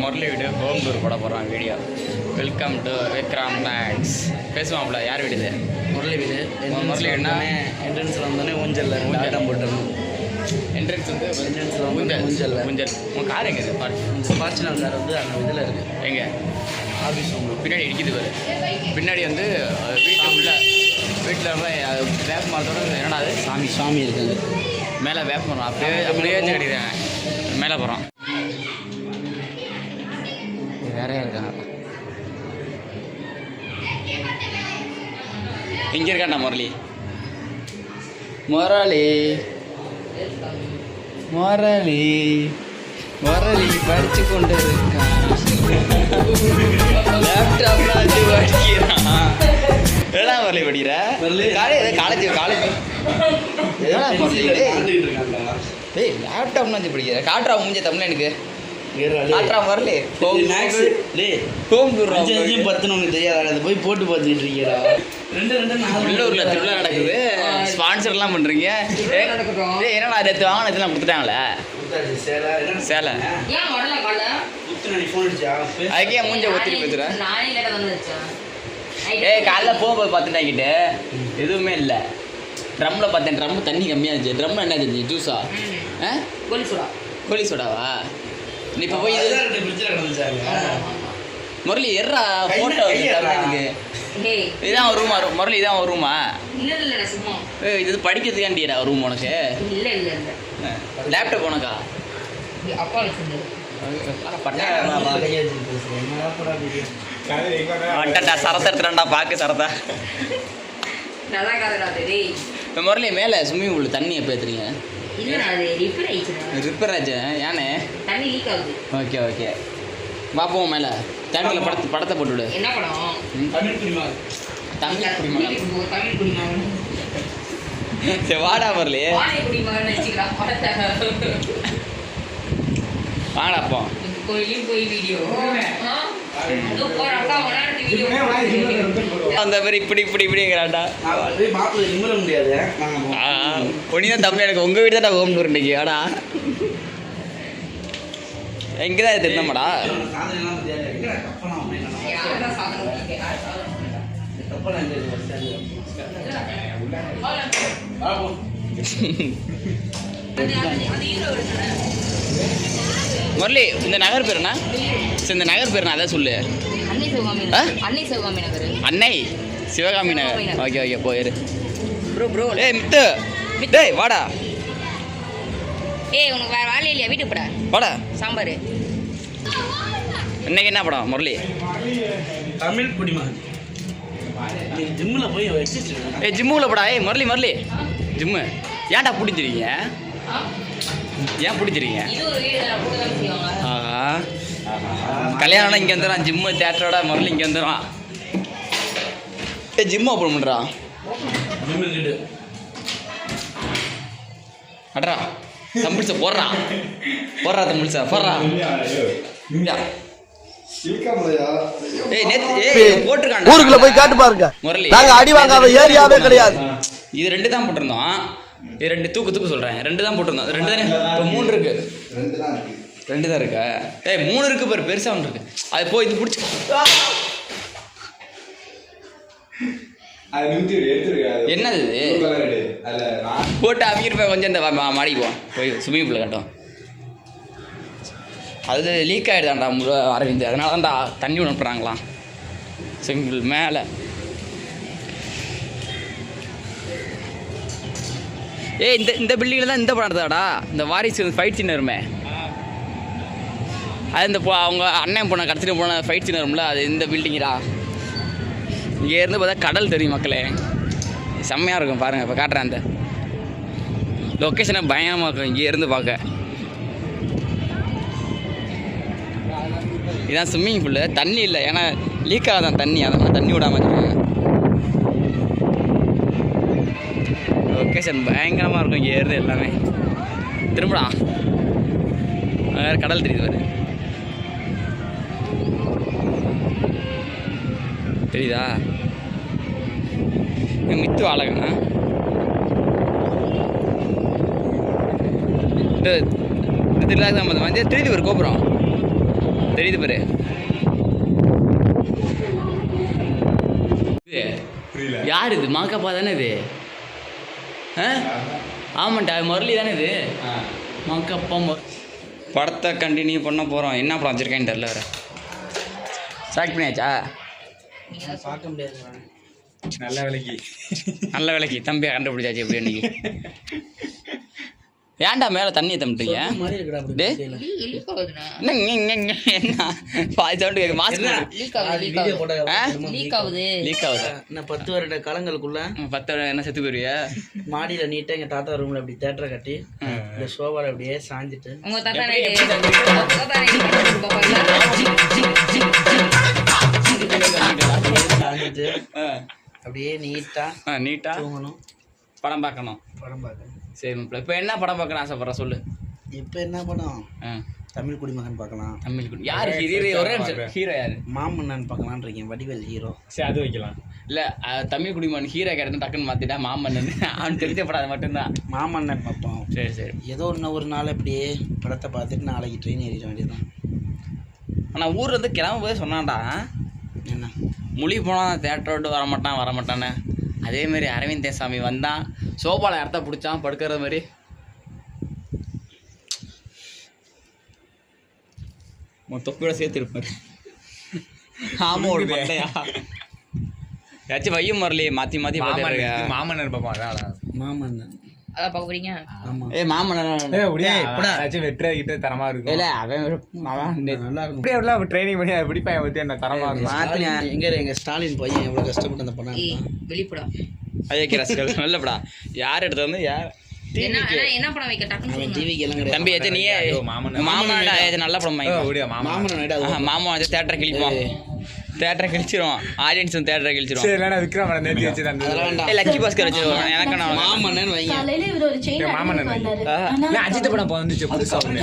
முரளி வீடு home tour போட போகிறோம் video welcome to Vikram Max பேசுவாங்களா யார் வீடு இது? முரளி வீடு. முரளி வீடுனா? என்ட்ரன்ஸில் வந்தோடனே ஊஞ்சலில் ஊஞ்சல். ஆட்டம் போட்டுருணும் என்ட்ரன்ஸ் வந்து Entrance ல வந்து ஊஞ்சல். ஊஞ்சல்ல. ஊஞ்சல். உங்கள் கார் எங்கே இந்த ஃபார்ச்சுனர் கார் வந்து அந்த இதில் இருக்குது எங்கே? ஆஃபீஸ் உங்களுக்கு பின்னாடி இடிக்குது பாரு. பின்னாடி வந்து அஹ், வீட்டு உள்ள. வீட்டில் உள்ள வேப்ப மரத்தோட என்னடா அது? சாமி. சாமி இருக்குது. மேலே வேப்ப மரம். அப்படியே அப்படியே கட்டிடுறாங்க மேலே போகிறோம் வேறையா இருக்காங்க இங்கே இருக்காண்டா முரளி? முரளி. முரளி. முரளி படிச்சு கொண்டு இருக்கான் லேப்டாப்ல வச்சு படிக்கிறான். என்னடா முரளி படிக்கிற. College college college. என்னடா முரளி டேய் லேப்டாப்னு வச்சு படிக்கிற. காட்டுறா மூஞ்ச தமிழ் எனக்கு. காட்டுறா முரளி ஹோம் ஹோம் டூர் அஞ்சு அஞ்சு பத்துன்னு உனக்கு தெரியாது அதை போய் போட்டு பார்த்துக்கிட்டு இருக்கீங்களா ரெண்டு ரெண்டு நாலு. உள்ளூர்ல திருவிழா நடக்குது? ஸ்பான்சர்லாம் ஏய், என்னடா நேற்று வாங்கின இதெல்லாம் கொடுத்துட்டாங்களே? சேலை. என்ன? சேலை. ஏன் வரல காலைல? குத்துன நீ ஃபோன் அடிச்சா? பேசு. அதுக்கே மூஞ்ச வச்சேன். ஏய் காலைல போகும்போது பார்த்துட்டாங்கிட்டு எதுவுமே இல்லை. ட்ரம்மில் பார்த்தேன். ட்ரம் தண்ணி கம்மியாக இருந்துச்சு. ட்ரம்மில் என்ன இருந்துச்சு ஜூஸா? கோலி சோடா. கோலி சோடாவா? நீ இப்போ போய் இது ரெண்டு ஃப்ரிட்ஜில் கிடந்துச்சாங்க. முரளி எர்றா கையில எனக்கு இதான் ஒரு ரூமா முரளி இதான் ஒரு ரூமா இல்ல இல்ல சும்மா. ஏய் இது படிக்கிறதுக்காண்டியடா ரூம் உனக்கு. இல்ல இல்ல இல்ல. லேப்டாப் உனக்கா? அப்பா சரத்தை பாக்கு சரத்தை. முரளி மேலே ஸ்விம்மிங் பூல் தண்ணி எப்போ ஆயிடுச்சுடா. ரிப்பேர் ஆச்சு ஏனே? தண்ணி leak ஆகுது. ஓகே ஓகே பார்ப்போம் மேலே. தேட்டரில் படத்தை படத்தை போட்டுவிடு. என்ன படம்? தமிழ் குடிமா. தமிழ் குடிமகன் தமிழ் குடிமகன். சரி வாடா வாழை குடிமகன் படத்தை. வாடா அப்போ கோயிலையும் போய் வீடியோ ஆ? அதோ போற அக்கா விளையாட்டு வீடியோ அந்த மாதிரி இப்படி இப்படி நிமிர முடியாது. நாங்க போவோம். ஆ. ஒனி தான் தம்பி எனக்கு உங்கள் வீடு தான் ஹோம் டூர் இன்னைக்கு. ஆடா எங்கே தான் திருந்தமாடா முரளி இந்த நகர் பேர் என்ன? இந்த நகர் பேர் அதான் சொல்லு. சிவகாமி நகர். அன்னை சிவகாமி நகர். ஓகே ஓகே போயிரு ப்ரோ ப்ரோ ஏய் மித்து. டேய் வாடா. ஏய் உனக்கு வேற வேலை இல்லையா? வீட்டுக்கு போட. வாடா சாம்பார். இன்னைக்கு என்ன படம்? முரளி. தமிழ் குடிமகன். நீ ஜிம்மில் போய் ஏய் ஜிம்முக்குள்ள போடா. ஏய் முரளி முரளி. ஜிம்மு ஏன்டா பிடிச்சிருக்கீங்க? ஏன் பிடிச்சிருக்கீங்க? இது ஒரு வீடு தான் போட்டு தான் செய்வாங்க. ஆஹா. கல்யாணம் இங்கே வந்துடும் ஜிம்மு தேட்டரோட முரளி இங்கே வந்துடும் ஏ ஜிம் ஓப்பன் வீடு அட்ரா தம்பிள்ஸை போடுறா. போடுறா தம்பிள்ஸை போடுறா. ஊருக்குள்ள போய் காட்டு பாருங்க. நாங்க அடி வாங்காத ஏரியாவே கிடையாது. இது ரெண்டு தான் போட்டிருந்தோம். இது ரெண்டு தூக்கு தூக்கு சொல்கிறேன் ரெண்டு தான் போட்டிருந்தோம். ரெண்டு தானே? இப்போ மூணு இருக்கு. ரெண்டு தான் இருக்கா? ஏய் மூணு இருக்கு பாரு. பெருசாக ஒன்று இருக்கு. அது போய் இது பிடிச்சி என்னது இது? போட்டு கொஞ்சம் இந்த மாடிக்கு போய் ஸ்விம்மிங் பூலில் கட்டும். அது லீக் ஆகிடுதாண்டா முழு அரவிந்த். அதனால தான்டா தண்ணி அனுப்புகிறாங்களாம் ஸ்விம்மிங் பூல் மேலே. ஏய் இந்த இந்த பில்டிங்கில் தான் இந்த படம் எடுத்தாடா இந்த வாரிசு ஃபைட் சீன் வருமே. அது இந்த அவங்க அண்ணன் போன கடத்திட்டு போன ஃபைட் சீன் வரும்ல அது இந்த பில்டிங்கடா இங்கே இருந்து பார்த்தா கடல் தெரியும் மக்களே. செம்மையாக இருக்கும் பாருங்கள் இப்போ காட்டுறேன் அந்த லொக்கேஷனை பயங்கரமாக இருக்கும் இங்கே இருந்து பார்க்க. இதான் ஸ்விம்மிங் பூலு தண்ணி இல்லை ஏன்னா லீக் ஆகாதான் தண்ணி அதனால் தண்ணி விடாம வச்சுருக்காங்க லொக்கேஷன் பயங்கரமாக இருக்கும் இங்கே இருந்து எல்லாமே. திரும்பலாம் வேறு கடல் தெரியுது பாரு. தெரியுதா? மித்து அழகண்ணா இந்த இந்த திருவிழா தான் வந்து திருதி ஒரு கோபுரம். தெரியுது பாரு. யார் இது? மாக்கப்பா தானே இது? ஆ? ஆமாண்டா முரளி தானே இது? மாக்கப்பா படத்தை கண்டினியூ பண்ண போகிறோம் என்ன படம் வச்சுருக்கேன்னு தெரில வேறு. செலக்ட் பண்ணியாச்சா? பார்க்க முடியாது நல்ல வேலைக்கு. நல்ல வேலைக்கு. தம்பியை கண்டுபிடிச்சாச்சு எப்படி இன்னைக்கு? ஏன்டா மேலே தண்ணியை தம்பிட்டீங்க? என்ன பாதி சவுண்டு கேட்கு மாஸ்க் லீக் ஆகுது லீக் வீடியோ ஆகுது. போட்டா ஆ? லீக் ஆகுது. லீக் ஆகுது. இன்னும் பத்து வருட காலங்களுக்குள்ள? பத்து வருடம் என்ன செத்து போயிருவியா? மாடியில நீட்டா எங்க தாத்தா ரூம்ல அப்படி தேட்டரை கட்டி இந்த சோபால அப்படியே சாஞ்சிட்டு. உங்க தாத்தா அப்படியே நீட்டா ஆ நீட்டா தூங்கணும். படம் பார்க்கணும். படம் பார்க்கணும். சரி மாப்பிள்ள இப்போ என்ன படம் பார்க்கணும் ஆசைப்படுற? சொல்லு. இப்ப என்ன படம்? தமிழ் குடிமகன் பார்க்கலாம். தமிழ் குடி யார் ஹீரோ ஒரே ஹீரோ யாரு? மாமன்னன் பார்க்கலாம்னு இருக்கேன். வடிவேல் ஹீரோ சரி அது வைக்கலாம். இல்லை தமிழ் குடிமன் ஹீரோ கேரக்டர் டக்குன்னு மாற்றிட்டா மாமன்னன். அவன் தெரிஞ்ச படம் அது மட்டும்தான். மாமன்னன் பார்ப்போம். சரி சரி. ஏதோ இன்னும் ஒரு நாள் அப்படியே படத்தை பார்த்துட்டு நாளைக்கு ட்ரெயின் ஏறிட வேண்டியதுதான். ஆனால் ஊர்ல இருந்து கிளம்ப போய் சொன்னான்டா மொழி போனால் தேட்டர் விட்டு வர மாட்டான் வர மாட்டான்னு. அதே மாதிரி அரவிந்த் தேசாமி வந்தான் சோபால இடத்த பிடிச்சான் படுக்கிற மாதிரி. உன் தொப்பியோட சேர்த்து இருப்பாரு. ஆமா ஒரு ஏதாச்சும் வையும் வரலையே மாற்றி மாற்றி மாமன்னர் பார்த்துருக்க மாமன்னர் பார்ப்போம் தரமா இருக்கும். நெ- பண்ணி ஸ்டாலின் எங்க எங்க ஸ்டாலின் பையன் எவ்வளவு கஷ்டப்பட்டு அந்த எடுத்தான். வெளிப்படா ரசிகர்கள் நல்லப்படா யார் எடுத்து வந்து யார்? என்ன படம் வைக்க? தம்பி ஏச்சு நீயே. ஐயோ, மாமன்னன். மாமனாடா ஏச்சு நல்ல படம் மாமன் மாமன்னன் ஆயிடு, அது ஆஹா, மாமா வந்து தேட்டரை கிழிப்போம் தேட்டரை கிழிச்சிரும் ஆடியன்ஸ் தேட்டரை கிழிச்சிரும் சரி இல்லைன்னா விக்ரம் மேடம் நேற்று வச்சு ஏய், லக்கி பாஸ்கர் வச்சிருவோம் எனக்கு நான் மாமன்னன் வைங்க இவர் ஒரு செயின். ஆனா அஜித் படம் இப்போ வந்துச்சு புதுசா. ஒண்ணு.